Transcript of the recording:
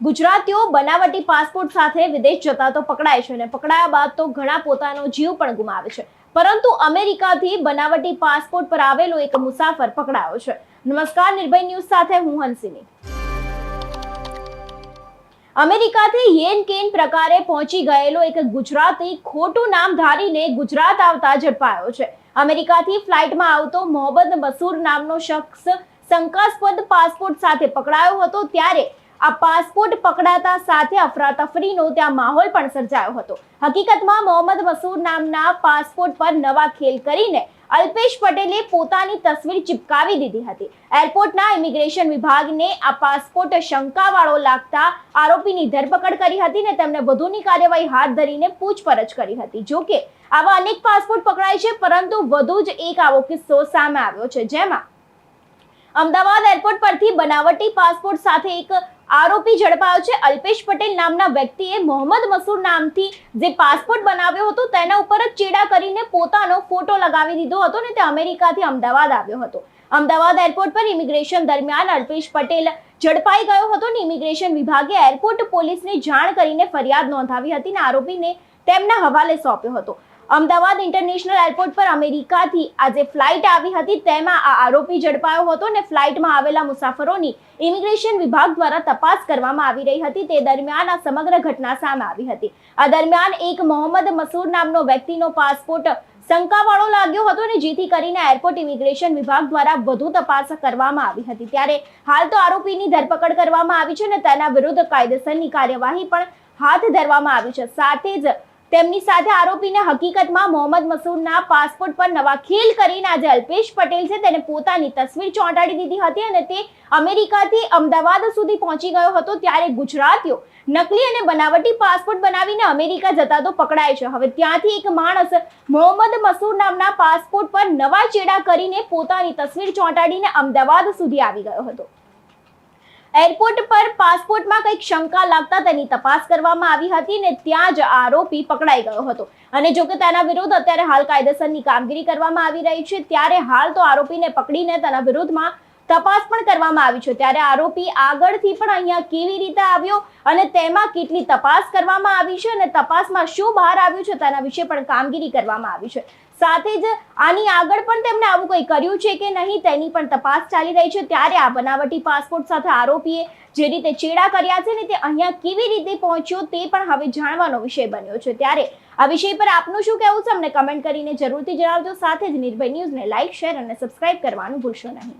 ગુજરાતીઓ બનાવટી પાસપોર્ટ સાથે વિદેશ જતા તો પકડાય છે અને પકડાયા બાદ તો ઘણા પોતાનો જીવ પણ ગુમાવે છે. પરંતુ અમેરિકાથી બનાવટી પાસપોર્ટ પર આવેલો એક મુસાફર પકડાયો છે. નમસ્કાર, નિર્ભય ન્યૂઝ સાથે હું હંસિની. અમેરિકાથી યેન કેન પ્રકારે પહોંચી ગયેલો એક ગુજરાતી ખોટું નામ ધારીને ગુજરાત આવતા ઝડપાયો છે. અમેરિકાથી ફ્લાઇટમાં આવતો મોહમ્મદ મસૂર નામનો શખ્સ શંકાસ્પદ પાસપોર્ટ સાથે પકડાયો હતો ત્યારે આ પાસપોર્ટ પકડાતા સાથે અફરાતફરીનો ત્યાં માહોલ પણ સર્જાયો હતો. હકીકતમાં મોહમ્મદ મસૂર નામના પાસપોર્ટ પર નવા ખેલ કરીને અલ્પેશ પટેલે પોતાની તસવીર ચિપકાવી દીધી હતી. એરપોર્ટના ઇમિગ્રેશન વિભાગને આ પાસપોર્ટ શંકાવાળો લાગતા આરોપીની ધરપકડ કરી હતી ને તેમને વધુની કાર્યવાહી હાથ ધરીને પૂછપરછ કરી હતી. જોકે આવા અનેક પાસપોર્ટ પકડાય છે, પરંતુ વધુ જ એક આવો કિસ્સો સામે આવ્યો છે. જેમાં અમદાવાદ એરપોર્ટ પરથી બનાવટી પાસપોર્ટ સાથે એક આરોપી ઝડપાયો છે. અલ્પેશ પટેલ નામના વ્યક્તિએ મોહમ્મદ મસૂર નામથી જે પાસપોર્ટ બનાવ્યો હતો, તેના ઉપર જ ચેડા કરીને પોતાનો ફોટો લગાવી દીધો હતો ને તે અમેરિકાથી અમદાવાદ આવ્યો હતો. અમદાવાદ એરપોર્ટ પર ઇમિગ્રેશન દરમિયાન અલ્પેશ પટેલ ઝડપાઈ ગયો હતો ને ઇમિગ્રેશન વિભાગે એરપોર્ટ પોલીસને જાણ કરીને ફરિયાદ નોંધાવી હતી ને આરોપીને તેમના હવાલે સોંપ્યો હતો. અમદાવાદ ઇન્ટરનેશનલ એરપોર્ટ પર અમેરિકાથી આજે ફ્લાઇટ આવી હતી. તેમાં આ આરોપી ઝડપાયો હતો ને ફ્લાઇટમાં આવેલા મુસાફરોની ઇમિગ્રેશન વિભાગ દ્વારા તપાસ કરવામાં આવી રહી હતી. તે દરમિયાન આ સમગ્ર ઘટના સામે આવી હતી. આ દરમિયાન એક મોહમ્મદ મસૂર નામનો વ્યક્તિનો પાસપોર્ટ શંકાવાળો લાગ્યો હતો ને જેથી કરીને એરપોર્ટ ઇમિગ્રેશન વિભાગ દ્વારા વધુ તપાસ કરવામાં આવી હતી. ત્યારે હાલ તો આરોપીની ધરપકડ કરવામાં આવી છે ને તેના વિરુદ્ધ કાયદેસરની કાર્યવાહી પણ હાથ ધરવામાં આવી છે. સાથે જ તેમની સાથે આરોપીને હકીકતમાં મોહમ્મદ મસૂરના પાસપોર્ટ પર નવા ખેલ કરીને આજે અલ્પેશ પટેલ છે, તેને પોતાની તસવીર ચોંટાડી દીધી હતી અને તે અમેરિકાથી અમદાવાદ સુધી પહોંચી ગયો હતો ત્યારે ગુજરાતીઓ નકલી અને બનાવટી પાસપોર્ટ બનાવીને અમેરિકા જતા તો પકડાય છે. હવે ત્યાંથી એક માણસ મોહમ્મદ મસૂર નામના પાસપોર્ટ પર નવા ચેડા કરીને પોતાની તસવીર ચોંટાડીને અમદાવાદ સુધી આવી ગયો હતો. એરપોર્ટ પર પાસપોર્ટમાં કંઈક શંકા લાગતા તેની તપાસ કરવામાં આવી હતી ને ત્યાં જ આરોપી પકડાઈ ગયો હતો. અને જો કે તેના વિરુદ્ધ અત્યારે હાલ કાયદેસરની કામગીરી કરવામાં આવી રહી છે, ત્યારે હાલ તો આરોપીને પકડીને તેના વિરુદ્ધમાં તપાસ પણ કરવામાં આવી છે. ત્યારે આરોપી આગળથી પણ અહીંયા કેવી રીતે આવ્યો અને તેમાં કેટલી તપાસ કરવામાં આવી છે અને તપાસમાં શું બહાર આવ્યું છે તેના વિશે પણ કામગીરી કરવામાં આવી છે. સાથે જ આની આગળ પણ તેમણે આવું કંઈ કર્યું છે કે નહીં તેની પણ તપાસ ચાલી રહી છે. ત્યારે આ બનાવટી પાસપોર્ટ સાથે આરોપીએ જે રીતે ચેડા કર્યા છે ને તે અહીંયા કેવી રીતે પહોંચ્યો તે પણ હવે જાણવાનો વિષય બન્યો છે. ત્યારે આ વિષય પર આપનું શું કહેવું છે? અમને કમેન્ટ કરીને જરૂરથી જણાવજો. સાથે જ નિર્ભય ન્યૂઝને લાઇક શેર અને સબસ્ક્રાઇબ કરવાનું ભૂલશો નહીં.